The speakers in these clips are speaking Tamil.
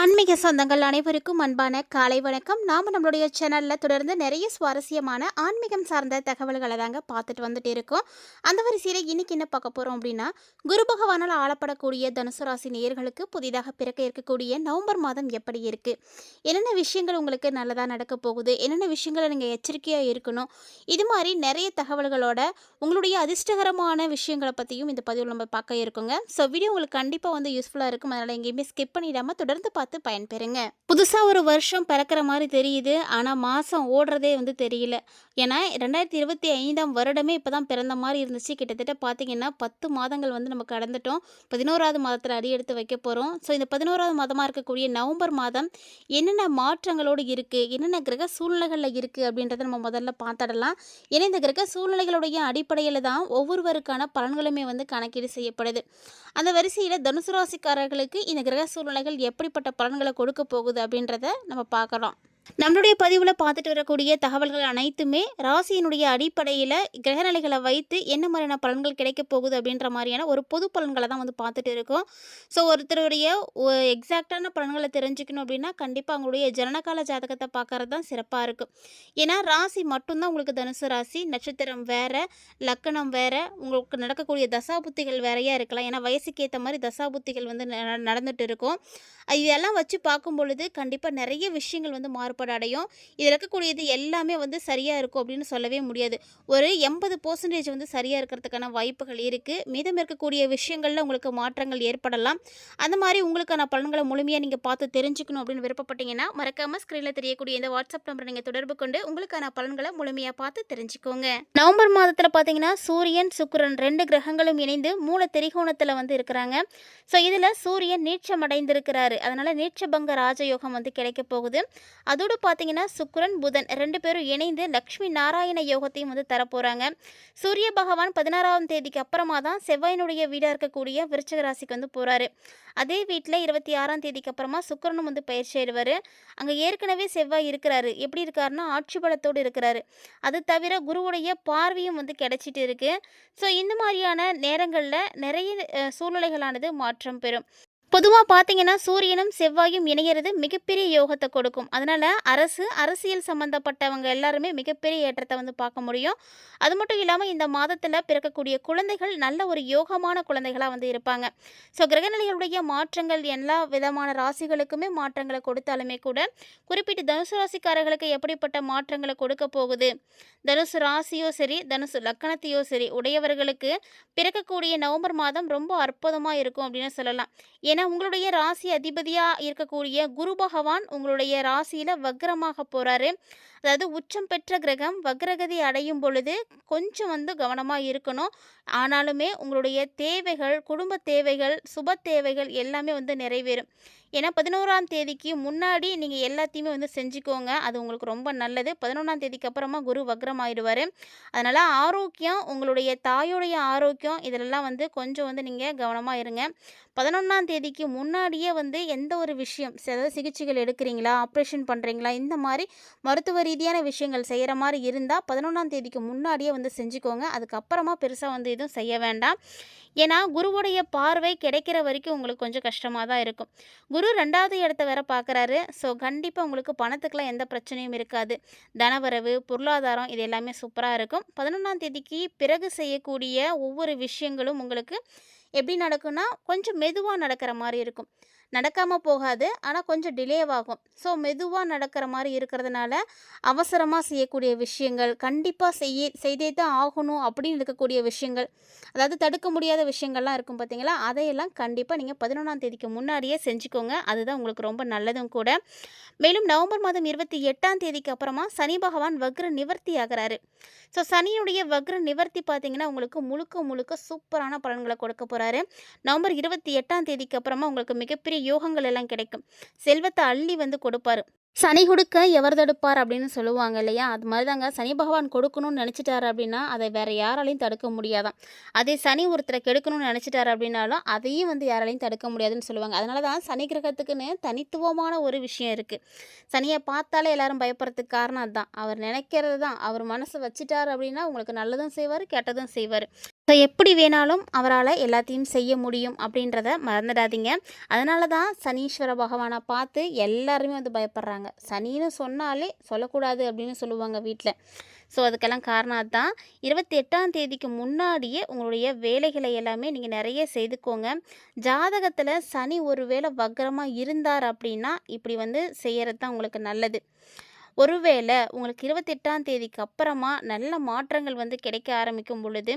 ஆன்மீக சொந்தங்கள் அனைவருக்கும் அன்பான காலை வணக்கம். நாம் நம்மளுடைய சேனலில் தொடர்ந்து நிறைய சுவாரஸ்யமான ஆன்மீகம் சார்ந்த தகவல்களை தாங்க பார்த்துட்டு வந்துட்டு இருக்கோம். அந்த வரிசையில் இன்னைக்கு என்ன பார்க்க போகிறோம் அப்படின்னா குரு பகவானால் ஆளப்படக்கூடிய தனுசு ராசி நேயர்களுக்கு புதிதாக பிறக்க இருக்கக்கூடிய நவம்பர் மாதம் எப்படி இருக்குது என்னென்ன விஷயங்கள் உங்களுக்கு நல்லதாக நடக்க போகுது? என்னென்ன விஷயங்களை நீங்கள் எச்சரிக்கையாக இருக்கணும்? இது மாதிரி நிறைய தகவல்களோட உங்களுடைய அதிர்ஷ்டகரமான விஷயங்களை பற்றியும் இந்த பதிவில் நம்ம பார்க்க இருக்கோங்க. ஸோ வீடியோ உங்களுக்கு கண்டிப்பாக வந்து யூஸ்ஃபுல்லாக இருக்கும். அதனால் எங்கேயுமே ஸ்கிப் பண்ணிடாமல் தொடர்ந்து பார்த்து பயன்பெறுங்க. புதுசாக ஒரு வருஷம் பிறக்கிற மாதிரி தெரியுது. ஆனால் மாதம் ஓடுறதே வந்து தெரியல. ஏன்னா ரெண்டாயிரத்தி இருபத்தி ஐந்தாம் வருடமே இப்போ தான் பிறந்த மாதிரி இருந்துச்சு. கிட்டத்தட்ட பார்த்தீங்கன்னா பத்து மாதங்கள் வந்து நம்ம கடந்துட்டோம். பதினோராவது மாதத்தில் அடி எடுத்து வைக்க போகிறோம் ஸோ இந்த பதினோராவது மாதமாக இருக்கக்கூடிய நவம்பர் மாதம் என்னென்ன மாற்றங்களோடு இருக்குது என்னென்ன கிரக சூழ்நிலைகளில் இருக்குது அப்படின்றத நம்ம முதல்ல பார்த்துடலாம். ஏன்னா இந்த கிரக சூழ்நிலைகளுடைய அடிப்படையில் தான் ஒவ்வொருவருக்கான பலன்களுமே வந்து கணக்கீடு செய்யப்படுது. அந்த வரிசையில் தனுசு ராசிக்காரர்களுக்கு இந்த கிரக சூழ்நிலைகள் எப்படிப்பட்ட பலன்களை கொடுக்க போகுது அப்படின்றத நம்ம பார்க்குறோம். நம்மளுடைய பதிவில் பார்த்துட்டு வரக்கூடிய தகவல்கள் அனைத்துமே ராசியினுடைய அடிப்படையில் கிரகநிலைகளை வைத்து என்ன மாதிரியான பலன்கள் கிடைக்க போகுது அப்படின்ற மாதிரியான ஒரு பொது பலன்களை தான் வந்து பார்த்துட்டு இருக்கோம். ஸோ ஒருத்தருடைய எக்ஸாக்டான பலன்களை தெரிஞ்சுக்கணும் அப்படின்னா கண்டிப்பாக அவங்களுடைய ஜனனகால ஜாதகத்தை பார்க்கறது தான் சிறப்பாக இருக்கும். ஏன்னா ராசி மட்டும்தான் உங்களுக்கு தனுசு ராசி நட்சத்திரம் வேறு லக்கணம் வேறு உங்களுக்கு நடக்கக்கூடிய தசாபுத்திகள் வேறையாக இருக்கலாம். ஏன்னா வயசுக்கு ஏற்ற மாதிரி தசாபுத்திகள் வந்து ந- நடந்துட்டு இருக்கும். இதெல்லாம் வச்சு பார்க்கும் பொழுது கண்டிப்பாக நிறைய விஷயங்கள் வந்து மாறும். மாறுபாடு அடையும் இதில் இருக்கக்கூடியது எல்லாமே வந்து சரியாக இருக்கும் அப்படின்னு சொல்லவே முடியாது. ஒரு எண்பது பர்சன்டேஜ் வந்து சரியாக இருக்கிறதுக்கான வாய்ப்புகள் இருக்குது மீதம் இருக்கக்கூடிய விஷயங்களில் உங்களுக்கு மாற்றங்கள் ஏற்படலாம். அந்த மாதிரி உங்களுக்கான பலன்களை முழுமையாக நீங்கள் பார்த்து தெரிஞ்சுக்கணும் அப்படின்னு விருப்பப்பட்டீங்கன்னா மறக்காமல் ஸ்க்ரீனில் தெரியக்கூடிய இந்த வாட்ஸ்அப் நம்பரை நீங்கள் தொடர்பு கொண்டு உங்களுக்கான பலன்களை முழுமையாக பார்த்து தெரிஞ்சுக்கோங்க. நவம்பர் மாதத்தில் பார்த்தீங்கன்னா சூரியன் சுக்கிரன் ரெண்டு கிரகங்களும் இணைந்து மூல திரிகோணத்தில் வந்து இருக்கிறாங்க. ஸோ இதில் சூரியன் நீச்சம் அடைந்திருக்கிறாரு. அதனால் நீச்சபங்க ராஜயோகம் வந்து கிடைக்க போகுது. அது அதோடு பார்த்தீங்கன்னா சுக்கரன் புதன் ரெண்டு பேரும் இணைந்து லக்ஷ்மி நாராயண யோகத்தையும் வந்து தரப்போகிறாங்க சூரிய பகவான் பதினாறாம் தேதிக்கு அப்புறமா தான் செவ்வாயினுடைய வீடாக இருக்கக்கூடிய விருச்சக ராசிக்கு வந்து போகிறாரு அதே வீட்டில் இருபத்தி ஆறாம் தேதிக்கு அப்புறமா சுக்கரனும் வந்து பயிற்சி ஆயிடுவார். அங்கே ஏற்கனவே செவ்வாய் இருக்கிறாரு. எப்படி இருக்காருன்னா ஆட்சி பலத்தோடு இருக்கிறாரு. அது தவிர குருவுடைய பார்வையும் வந்து கிடைச்சிட்டு இருக்குது ஸோ இந்த மாதிரியான நேரங்களில் நிறைய சூழ்நிலைகளானது மாற்றம் பெறும். பொதுவாக பார்த்தீங்கன்னா சூரியனும் செவ்வாயும் இணையிறது மிகப்பெரிய யோகத்தை கொடுக்கும். அதனால் அரசு அரசியல் சம்மந்தப்பட்டவங்க எல்லாருமே மிகப்பெரிய ஏற்றத்தை வந்து பார்க்க முடியும். அது மட்டும் இல்லாமல் இந்த மாதத்தில் பிறக்கக்கூடிய குழந்தைகள் நல்ல ஒரு யோகமான குழந்தைகளாக வந்து இருப்பாங்க. ஸோ கிரகநிலைகளுடைய மாற்றங்கள் எல்லா விதமான ராசிகளுக்குமே மாற்றங்களை கொடுத்தாலுமே கூட குறிப்பிட்டு தனுசு ராசிக்காரர்களுக்கு எப்படிப்பட்ட மாற்றங்களை கொடுக்க போகுது? தனுசு ராசியோ சரி தனுசு லக்கணத்தையோ சரி உடையவர்களுக்கு பிறக்கக்கூடிய நவம்பர் மாதம் ரொம்ப அற்புதமாக இருக்கும் அப்படின்னு சொல்லலாம். ஏன்னா உங்களுடைய ராசி அதிபதியாக இருக்கக்கூடிய குரு பகவான் உங்களுடைய ராசியில் வக்ரமாக போகிறாரு அதாவது உச்சம் பெற்ற கிரகம் வக்ரகதி அடையும் பொழுது கொஞ்சம் வந்து கவனமாக இருக்கணும். ஆனாலுமே உங்களுடைய தேவைகள் குடும்ப தேவைகள் சுப தேவைகள் எல்லாமே வந்து நிறைவேறும். ஏன்னா பதினோராம் தேதிக்கு முன்னாடி நீங்கள் எல்லாத்தையுமே வந்து செஞ்சுக்கோங்க. அது உங்களுக்கு ரொம்ப நல்லது. பதினொன்றாம் தேதிக்கு அப்புறமா குரு வக்ரம் ஆயிடுவார். அதனால் ஆரோக்கியம் உங்களுடைய தாயோடைய ஆரோக்கியம் இதிலெல்லாம் வந்து கொஞ்சம் வந்து நீங்கள் கவனமாக இருங்க. பதினொன்றாம் தேதிக்கு முன்னாடியே வந்து எந்த ஒரு விஷயம் அதாவது சிகிச்சைகள் எடுக்கிறீங்களா ஆப்ரேஷன் பண்ணுறீங்களா இந்த மாதிரி மருத்துவ ரீதியான விஷயங்கள் செய்கிற மாதிரி இருந்தால் பதினொன்றாம் தேதிக்கு முன்னாடியே வந்து செஞ்சுக்கோங்க. அதுக்கப்புறமா பெருசாக வந்து எதுவும் செய்ய வேண்டாம். ஏன்னா குருவுடைய பார்வை கிடைக்கிற வரைக்கும் உங்களுக்கு கொஞ்சம் கஷ்டமாக தான் இருக்கும். குரு ரெண்டாவது இடத்த வேற பார்க்குறாரு. ஸோ கண்டிப்பாக உங்களுக்கு பணத்துக்கெலாம் எந்த பிரச்சனையும் இருக்காது. தனவரவு பொருளாதாரம் இது எல்லாமே சூப்பராக இருக்கும். பதினொன்றாம் தேதிக்கு பிறகு செய்யக்கூடிய ஒவ்வொரு விஷயங்களும் உங்களுக்கு எப்படி நடக்கும்னா கொஞ்சம் மெதுவாக நடக்கிற மாதிரி இருக்கும். நடக்காமல் போகாது. ஆனால் கொஞ்சம் டிலேவாகும் ஸோ மெதுவாக நடக்கிற மாதிரி இருக்கிறதுனால அவசரமாக செய்யக்கூடிய விஷயங்கள் கண்டிப்பாக செய்ய செய்தே தான் ஆகணும் அப்படின்னு இருக்கக்கூடிய விஷயங்கள் அதாவது தடுக்க முடியாத விஷயங்கள்லாம் இருக்கும் பார்த்தீங்களா அதையெல்லாம் கண்டிப்பாக நீங்கள் பதினொன்றாம் தேதிக்கு முன்னாடியே செஞ்சுக்கோங்க. அதுதான் உங்களுக்கு ரொம்ப நல்லதும் கூட. மேலும் நவம்பர் மாதம் இருபத்தி எட்டாம் தேதிக்கு அப்புறமா சனி பகவான் வக்ர நிவர்த்தி ஆகிறாரு. ஸோ சனியுடைய வக்ர நிவர்த்தி பார்த்தீங்கன்னா உங்களுக்கு முழுக்க முழுக்க சூப்பரான பலன்களை கொடுக்க போகிறாரு நவம்பர் இருபத்தி எட்டாம் தேதிக்கு அப்புறமா உங்களுக்கு மிகப்பெரிய யோகங்கள் எல்லாம் கிடைக்கும். செல்வத்தை அள்ளி வந்து கொடுப்பாரு. சனி கொடுக்க எவர் தடுப்பார் அப்படின்னு சொல்லுவாங்க இல்லையா? அது மாதிரி தாங்க. சனி பகவான் கொடுக்கணும்னு நினச்சிட்டாரு அப்படின்னா அதை வேறு யாராலையும் தடுக்க முடியாதாம் அதே சனி ஒருத்தரை கெடுக்கணும்னு நினச்சிட்டாரு அப்படின்னாலும் அதையும் வந்து யாராலையும் தடுக்க முடியாதுன்னு சொல்லுவாங்க. அதனால தான் சனி கிரகத்துக்குன்னு தனித்துவமான ஒரு விஷயம் இருக்குது சனியை பார்த்தாலே எல்லாரும் பயப்படுறதுக்கு காரணம் அதுதான் அவர் நினைக்கிறது தான். அவர் மனசு வச்சுட்டார் அப்படின்னா உங்களுக்கு நல்லதும் செய்வார் கெட்டதும் செய்வார். ஸோ எப்படி வேணாலும் அவரால் எல்லாத்தையும் செய்ய முடியும் அப்படின்றத மறந்துடாதீங்க. அதனால தான் சனீஸ்வர பகவானை பார்த்து எல்லாருமே வந்து பயப்படுறாங்க. சனின்னு சொன்னாலே சொல்லக்கூடாது அப்படின்னு சொல்லுவாங்க வீட்டில் ஸோ அதுக்கெல்லாம் காரணம் அதுதான். இருபத்தி எட்டாம் தேதிக்கு முன்னாடியே உங்களுடைய வேலைகளை எல்லாமே நீங்கள் நிறைய செய்துக்கோங்க. ஜாதகத்தில் சனி ஒரு வேளை வக்கரமாக இருந்தார் அப்படின்னா இப்படி வந்து செய்கிறது தான் உங்களுக்கு நல்லது. ஒருவேளை உங்களுக்கு இருபத்தெட்டாம் தேதிக்கு அப்புறமா நல்ல மாற்றங்கள் வந்து கிடைக்க ஆரம்பிக்கும் பொழுது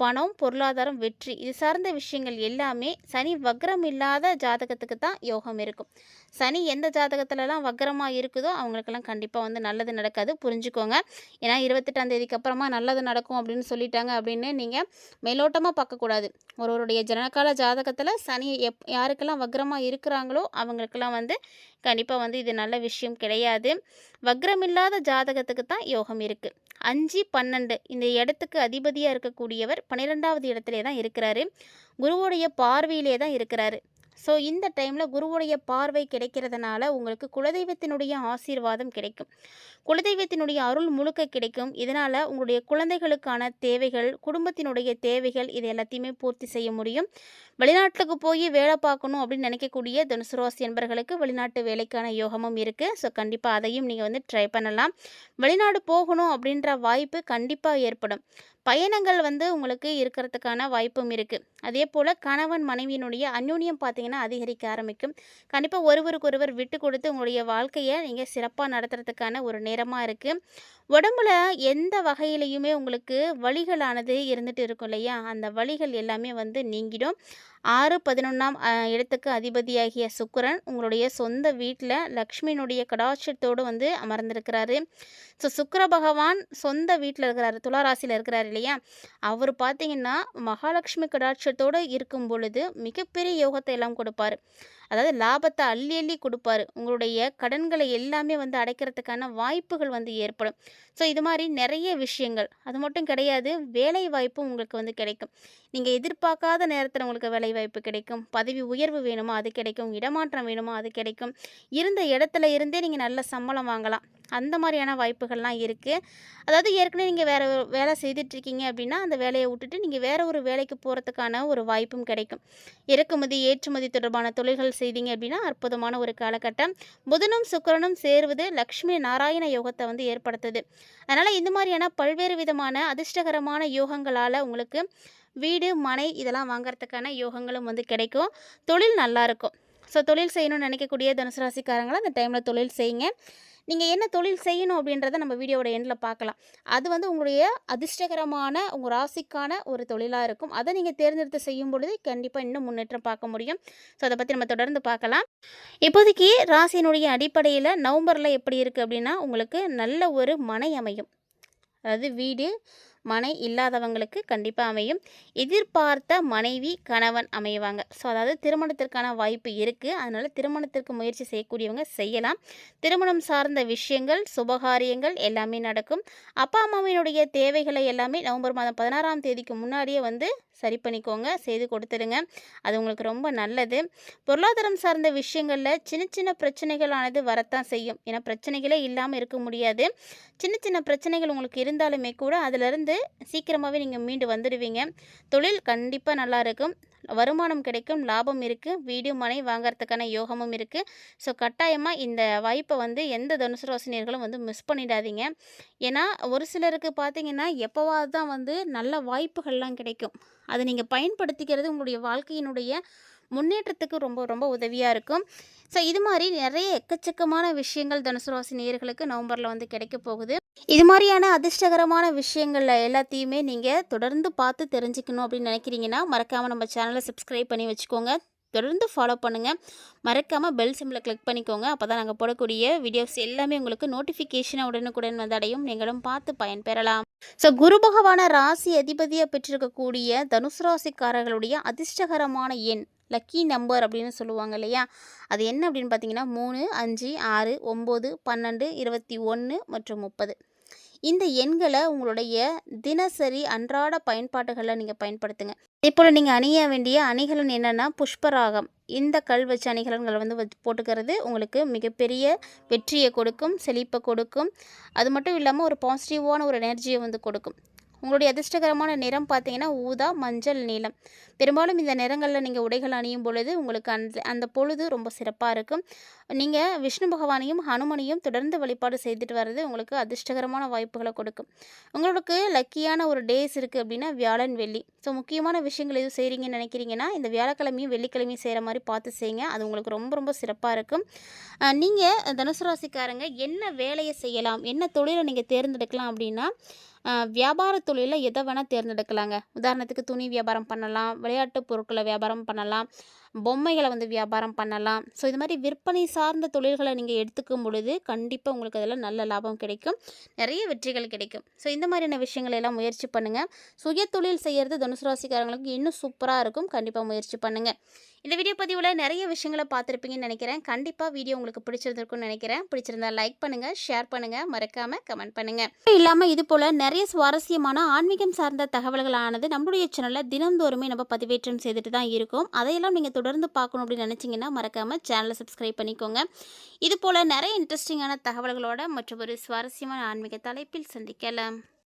பணம் பொருளாதாரம் வெற்றி இது சார்ந்த விஷயங்கள் எல்லாமே சனி வக்ரம் இல்லாத ஜாதகத்துக்கு தான் யோகம் இருக்கும். சனி எந்த ஜாதகத்துலலாம் வக்ரமாக இருக்குதோ அவங்களுக்கெல்லாம் கண்டிப்பாக வந்து நல்லது நடக்காது. புரிஞ்சுக்கோங்க. ஏன்னா இருபத்தெட்டாம் தேதிக்கு அப்புறமா நல்லது நடக்கும் அப்படின்னு சொல்லிட்டாங்க அப்படின்னு நீங்கள் மேலோட்டமாக பார்க்கக்கூடாது. ஒருவருடைய ஜனகால ஜாதகத்தில் சனி எப் யாருக்கெல்லாம் வக்ரமாக இருக்கிறாங்களோ அவங்களுக்கெல்லாம் வந்து கண்டிப்பாக வந்து இது நல்ல விஷயம் கிடையாது. வக்ரமில்லாத ஜாதகத்துக்கு தான் யோகம் இருக்குது அஞ்சு பன்னெண்டு. இந்த இடத்துக்கு அதிபதியாக இருக்கக்கூடியவர் பன்னிரெண்டாவது இடத்துல தான் இருக்கிறாரு. குருவுடைய பார்வையிலே தான் இருக்கிறாரு. ஸோ இந்த டைமில் குருவுடைய பார்வை கிடைக்கிறதுனால உங்களுக்கு குலதெய்வத்தினுடைய ஆசீர்வாதம் கிடைக்கும். குலதெய்வத்தினுடைய அருள் முழுக்க கிடைக்கும். இதனால் உங்களுடைய குழந்தைகளுக்கான தேவைகள் குடும்பத்தினுடைய தேவைகள் இது எல்லாத்தையுமே பூர்த்தி செய்ய முடியும். வெளிநாட்டுக்கு போய் வேலை பார்க்கணும் அப்படின்னு நினைக்கக்கூடிய தனுசு ராசி என்பர்களுக்கு வெளிநாட்டு வேலைக்கான யோகமும் இருக்குது ஸோ கண்டிப்பாக அதையும் நீங்கள் வந்து ட்ரை பண்ணலாம். வெளிநாடு போகணும் அப்படின்ற வாய்ப்பு கண்டிப்பாக ஏற்படும். பயணங்கள் வந்து உங்களுக்கு இருக்கிறதுக்கான வாய்ப்பும் இருக்குது அதே போல் கணவன் மனைவியினுடைய அந்யோன்யம் பார்த்தீங்கன்னா அதிகரிக்க ஆரம்பிக்கும். கண்டிப்பாக ஒருவருக்கொருவர் விட்டு கொடுத்து உங்களுடைய வாழ்க்கையை நீங்கள் சிறப்பாக நடத்துறதுக்கான ஒரு நேரமாக இருக்குது உடம்புல எந்த வகையிலையுமே உங்களுக்கு வழிகளானது இருந்துகிட்டு இருக்கும் இல்லையா? அந்த வழிகள் எல்லாமே வந்து நீங்கிடும். ஆறு பதினொன்றாம் இடத்துக்கு அதிபதியாகிய சுக்கரன் உங்களுடைய சொந்த வீட்டில் லக்ஷ்மியினுடைய கடாட்சத்தோடு வந்து அமர்ந்திருக்கிறாரு. ஸோ சுக்கர பகவான் சொந்த வீட்டில் இருக்கிறாரு துளாராசியில் இருக்கிறாரு இல்லையா? அவர் பார்த்தீங்கன்னா மகாலட்சுமி கடாட்சத்தோடு இருக்கும் பொழுது மிகப்பெரிய யோகத்தை எல்லாம் கொடுப்பாரு. அதாவது லாபத்தை அள்ளி அள்ளி கொடுப்பாரு. உங்களுடைய கடன்களை எல்லாமே வந்து அடைக்கிறதுக்கான வாய்ப்புகள் வந்து ஏற்படும். ஸோ இது மாதிரி நிறைய விஷயங்கள். அது மட்டும் கிடையாது வேலை வாய்ப்பும் உங்களுக்கு வந்து கிடைக்கும். நீங்கள் எதிர்பார்க்காத நேரத்தில் உங்களுக்கு வேலை வாய்ப்பு கிடைக்கும். பதவி உயர்வு வேணுமோ? அது கிடைக்கும். இடமாற்றம் வேணுமோ? அது கிடைக்கும். இருந்த இடத்துல இருந்தே நீங்கள் நல்ல சம்பளம் வாங்கலாம். அந்த மாதிரியான வாய்ப்புகள்லாம் இருக்குது அதாவது ஏற்கனவே நீங்கள் வேறு வேலை செய்துட்ருக்கீங்க அப்படின்னா அந்த வேலையை விட்டுட்டு நீங்கள் வேறு ஒரு வேலைக்கு போகிறதுக்கான ஒரு வாய்ப்பும் கிடைக்கும். இறக்குமதி ஏற்றுமதி தொடர்பான தொழில்கள் செய்தீங்க அப்படின்னா அற்புதமான ஒரு காலகட்டம். புதனும் சுக்கரனும் சேருவது லக்ஷ்மி நாராயண யோகத்தை வந்து ஏற்படுத்துது. அதனால் இந்த மாதிரியான பல்வேறு விதமான அதிர்ஷ்டகரமான யோகங்களால் உங்களுக்கு வீடு மனை இதெல்லாம் வாங்கிறதுக்கான யோகங்களும் வந்து கிடைக்கும். தொழில் நல்லாயிருக்கும் ஸோ தொழில் செய்யணும்னு நினைக்கக்கூடிய தனுசு ராசிக்காரங்களை அந்த டைமில் தொழில் செய்யுங்க. நீங்கள் என்ன தொழில் செய்யணும் அப்படின்றத நம்ம வீடியோவோட எண்டில் பார்க்கலாம். அது வந்து உங்களுடைய அதிர்ஷ்டகரமான உங்கள் ராசிக்கான ஒரு தொழிலாக இருக்கும். அதை நீங்கள் தேர்ந்தெடுத்து செய்யும் பொழுது கண்டிப்பாக இன்னும் முன்னேற்றம் பார்க்க முடியும். ஸோ அதை பற்றி நம்ம தொடர்ந்து பார்க்கலாம். இப்போதைக்கு ராசியினுடைய அடிப்படையில் நவம்பரில் எப்படி இருக்குது அப்படின்னா உங்களுக்கு நல்ல ஒரு மனை அமையும். அதாவது வீடு மனை இல்லாதவங்களுக்கு கண்டிப்பாக அமையும். எதிர்பார்த்த மனைவி கணவன் அமைவாங்க. ஸோ அதாவது திருமணத்திற்கான வாய்ப்பு இருக்குது அதனால் திருமணத்திற்கு முயற்சி செய்யக்கூடியவங்க செய்யலாம். திருமணம் சார்ந்த விஷயங்கள் சுபகாரியங்கள் எல்லாமே நடக்கும். அப்பா அம்மாவினுடைய தேவைகளை எல்லாமே நவம்பர் மாதம் பதினாறாம் தேதிக்கு முன்னாடியே வந்து சரி பண்ணிக்கோங்க செய்து கொடுத்துருங்க அது உங்களுக்கு ரொம்ப நல்லது. பொருளாதாரம் சார்ந்த விஷயங்களில் சின்ன சின்ன பிரச்சனைகளானது வரத்தான் செய்யும். ஏன்னா பிரச்சனைகளே இல்லாமல் இருக்க முடியாது. சின்ன சின்ன பிரச்சனைகள் உங்களுக்கு இருந்தாலுமே கூட அதிலிருந்து சீக்கிரமாகவே நீங்கள் மீண்டு வந்துடுவீங்க. தொழில் கண்டிப்பாக நல்லா இருக்கும். வருமானம் கிடைக்கும் லாபம் இருக்குது வீடு மனை வாங்கிறதுக்கான யோகமும் இருக்குது ஸோ கட்டாயமாக இந்த வாய்ப்பை வந்து எந்த தனுசு ராசினியர்களும் வந்து மிஸ் பண்ணிடாதீங்க. ஏன்னா ஒரு சிலருக்கு பார்த்தீங்கன்னா எப்போவாது தான் வந்து நல்ல வாய்ப்புகள்லாம் கிடைக்கும். அதை நீங்கள் பயன்படுத்திக்கிறது உங்களுடைய வாழ்க்கையினுடைய முன்னேற்றத்துக்கு ரொம்ப ரொம்ப உதவியாக இருக்கும். ஸோ இது மாதிரி நிறைய எக்கச்சக்கமான விஷயங்கள் தனுசு ராசி நேயர்களுக்கு நவம்பரில் வந்து கிடைக்க போகுது. இது மாதிரியான அதிர்ஷ்டகரமான விஷயங்கள் எல்லாத்தையுமே நீங்கள் தொடர்ந்து பார்த்து தெரிஞ்சுக்கணும் அப்படின்னு நினைக்கிறீங்கன்னா மறக்காமல் நம்ம சேனலை சப்ஸ்கிரைப் பண்ணி வச்சுக்கோங்க. தொடர்ந்து ஃபாலோ பண்ணுங்கள் மறக்காமல் பெல் சிம்மில் கிளிக் பண்ணிக்கோங்க. அப்போ தான் நாங்கள் போடக்கூடிய வீடியோஸ் எல்லாமே உங்களுக்கு நோட்டிஃபிகேஷனாக உடனுக்குடன் வந்து அடையும். நீங்களும் பார்த்து பயன்பெறலாம். ஸோ குரு பகவான ராசி அதிபதியாக பெற்றிருக்கக்கூடிய தனுசு ராசிக்காரர்களுடைய அதிர்ஷ்டகரமான எண் லக்கி நம்பர் அப்படின்னு சொல்லுவாங்க இல்லையா? அது என்ன அப்படின்னு பார்த்தீங்கன்னா மூணு அஞ்சு ஆறு ஒம்பது பன்னெண்டு இருபத்தி ஒன்று மற்றும் முப்பது. இந்த எண்களை உங்களுடைய தினசரி அன்றாட பயன்பாட்டுகளில் நீங்கள் பயன்படுத்துங்க. இப்போ நீங்கள் அணிய வேண்டிய அணிகலன் என்னென்னா புஷ்பராகம். இந்த கல் வச்ச அணிகலன்களை வந்து வச்சு போட்டுக்கிறது உங்களுக்கு மிகப்பெரிய வெற்றியை கொடுக்கும் செழிப்பை கொடுக்கும். அது மட்டும் இல்லாமல் ஒரு பாசிட்டிவான ஒரு எனர்ஜியை வந்து கொடுக்கும். உங்களுடைய அதிர்ஷ்டகரமான நிறம் பார்த்தீங்கன்னா ஊதா மஞ்சள் நீலம். பெரும்பாலும் இந்த நிறங்களில் நீங்கள் உடைகள் அணியும் பொழுது உங்களுக்கு அந்த அந்த பொழுது ரொம்ப சிறப்பாக இருக்கும். நீங்கள் விஷ்ணு பகவானையும் ஹனுமனையும் தொடர்ந்து வழிபாடு செய்துட்டு வர்றது உங்களுக்கு அதிர்ஷ்டகரமான வாய்ப்புகளை கொடுக்கும். உங்களுக்கு லக்கியான ஒரு டேஸ் இருக்குது அப்படின்னா வியாழன் வெள்ளி. ஸோ முக்கியமான விஷயங்கள் எதுவும் செய்கிறீங்கன்னு நினைக்கிறீங்கன்னா இந்த வியாழக்கிழமையும் வெள்ளிக்கிழமையும் செய்கிற மாதிரி பார்த்து செய்யுங்க. அது உங்களுக்கு ரொம்ப ரொம்ப சிறப்பாக இருக்கும். நீங்கள் தனுசு ராசிக்காரங்க என்ன வேலையை செய்யலாம் என்ன தொழிலை நீங்கள் தேர்ந்தெடுக்கலாம் அப்படின்னா வியாபார தொழிலில் எதை வேணால் தேர்ந்தெடுக்கலாங்க. உதாரணத்துக்கு துணி வியாபாரம் பண்ணலாம் விளையாட்டு பொருட்களை வியாபாரம் பண்ணலாம் பொம்மைகளை வந்து வியாபாரம் பண்ணலாம். ஸோ இது மாதிரி விற்பனை சார்ந்த தொழில்களை நீங்கள் எடுத்துக்கும் பொழுது கண்டிப்பாக உங்களுக்கு அதில் நல்ல லாபம் கிடைக்கும். நிறைய வெற்றிகள் கிடைக்கும். ஸோ இந்த மாதிரியான விஷயங்களை எல்லாம் முயற்சி பண்ணுங்கள் சுய தொழில் செய்கிறது தனுசு ராசிக்காரங்களுக்கு இன்னும் சூப்பராக இருக்கும். கண்டிப்பாக முயற்சி பண்ணுங்கள் இந்த வீடியோ பதிவில் நிறைய விஷயங்களை பார்த்துருப்பீங்கன்னு நினைக்கிறேன். கண்டிப்பாக வீடியோ உங்களுக்கு பிடிச்சிருந்திருக்கும்னு நினைக்கிறேன். பிடிச்சிருந்தா லைக் பண்ணுங்கள் ஷேர் பண்ணுங்கள் மறக்காமல் கமெண்ட் பண்ணுங்கள் இல்லாமல் இது போல் நிறைய சுவாரஸ்யமான ஆன்மீகம் சார்ந்த தகவல்களானது நம்மளுடைய சேனலில் தினந்தோறுமே நம்ம பதிவேற்றம் செய்துட்டு தான் இருக்கும். அதையெல்லாம் நீங்கள் தொடர்ந்து பார்க்கணும் அப்படின்னு நினச்சிங்கன்னா மறக்காமல் சேனலை சப்ஸ்கிரைப் பண்ணிக்கோங்க. இது போல் நிறைய இன்ட்ரெஸ்டிங்கான தகவல்களோட மற்றும் ஒரு சுவாரஸ்யமான ஆன்மீக தலைப்பில் சந்திக்கலாம்.